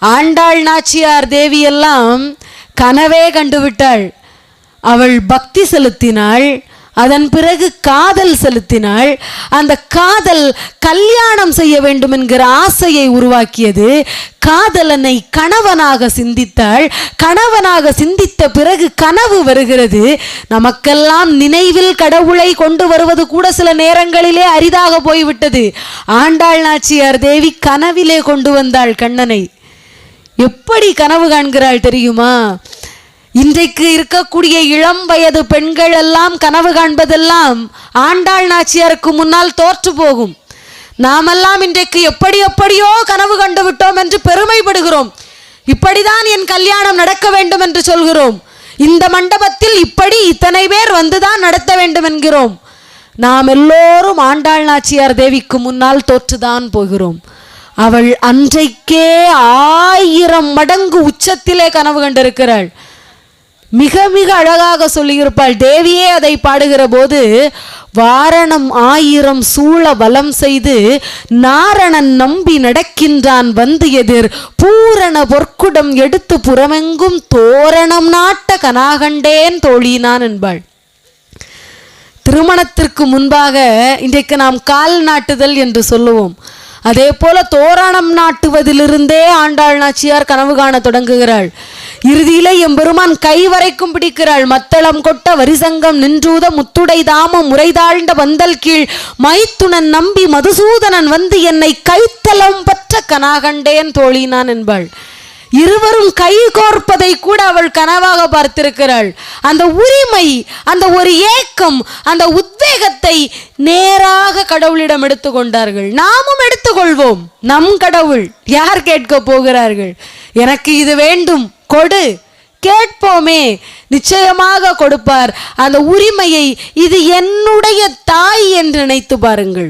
ஆண்டாள் நாச்சியார் தேவியெல்லாம் கனவே கண்டுவிட்டாள். அவள் பக்தி செலுத்தினாள் அதன் பிறகு காதல் செலுத்தினாள். அந்த காதல் கல்யாணம் செய்ய வேண்டும் என்கிற ஆசையை உருவாக்கியது. காதலனை கணவனாக சிந்தித்தாள். கணவனாக சிந்தித்த பிறகு கனவு வருகிறது. நமக்கெல்லாம் நினைவில் கடவுளை கொண்டு வருவது கூட சில நேரங்களிலே அரிதாக போய்விட்டது. ஆண்டாள் நாச்சியார் தேவி கனவிலே கொண்டு வந்தாள் கண்ணனை. எப்படி கனவு காண்கிறாள் தெரியுமா? இன்றைக்கு இருக்கக்கூடிய இளம் வயது பெண்கள் எல்லாம் கனவு காண்பதெல்லாம் ஆண்டாள் நாச்சியாருக்கு முன்னால் தோற்று போகும். நாமெல்லாம் இன்றைக்கு எப்படி எப்படியோ கனவு கண்டு விட்டோம் என்று பெருமைப்படுகிறோம். இப்படிதான் என் கல்யாணம் நடக்க வேண்டும் என்று சொல்கிறோம். இந்த மண்டபத்தில் இப்படி இத்தனை பேர் வந்துதான் நடத்த வேண்டும் என்கிறோம். நாம் எல்லோரும் ஆண்டாள் நாச்சியார் தேவிக்கு முன்னால் தோற்றுதான் போகிறோம். அவள் அன்றைக்கே ஆயிரம் மடங்கு உச்சத்திலே கனவு கண்டிருக்கிறாள். மிக மிக அழகாக சொல்லியிருப்பாள். தேவியே அதை பாடுகிற போது வாரணம் ஆயிரம் சூழ வலம் செய்து நாரணன் நம்பி நடக்கின்றான் வந்து எதிர். பூரண பொற்குடம் எடுத்து புறமெங்கும் தோரணம் நாட்ட கனாகண்டேன் தோழினான் என்பாள். திருமணத்திற்கு முன்பாக இன்றைக்கு நாம் கால் நாட்டுதல் என்று சொல்லுவோம். அதே போல தோரணம் நாட்டுவதிலிருந்தே ஆண்டாள் நாச்சியார் கனவு காண தொடங்குகிறாள். இறுதியிலே எம்பெருமான் கை வரைக்கும் பிடிக்கிறாள். மத்தளம் கொட்ட வரிசங்கம் நின்றூத முத்துடை தாமம் முறைதாழ்ந்த வந்தல் கீழ் மைத்துனன் நம்பி மதுசூதனன் வந்து என்னை கைத்தலம் பற்ற கனாகண்டேன் தோழினான் என்பாள். இருவரும் கை கோர்ப்பதை கூட அவள் கனவாக பார்த்திருக்கிறாள். அந்த உரிமை அந்த ஒரு ஏக்கம் அந்த உத்வேகத்தை நேராக கடவுளிடம் எடுத்துக்கொண்டார்கள் நாமும் எடுத்துக்கொள்வோம் நம் கடவுள் யார் கேட்க போகிறார்கள்? எனக்கு இது வேண்டும். கொடு. கேட்போமே. நிச்சயமாக கொடுப்பார். அந்த உரிமையை இது என்னுடைய தாய் என்று நினைத்து பாருங்கள்.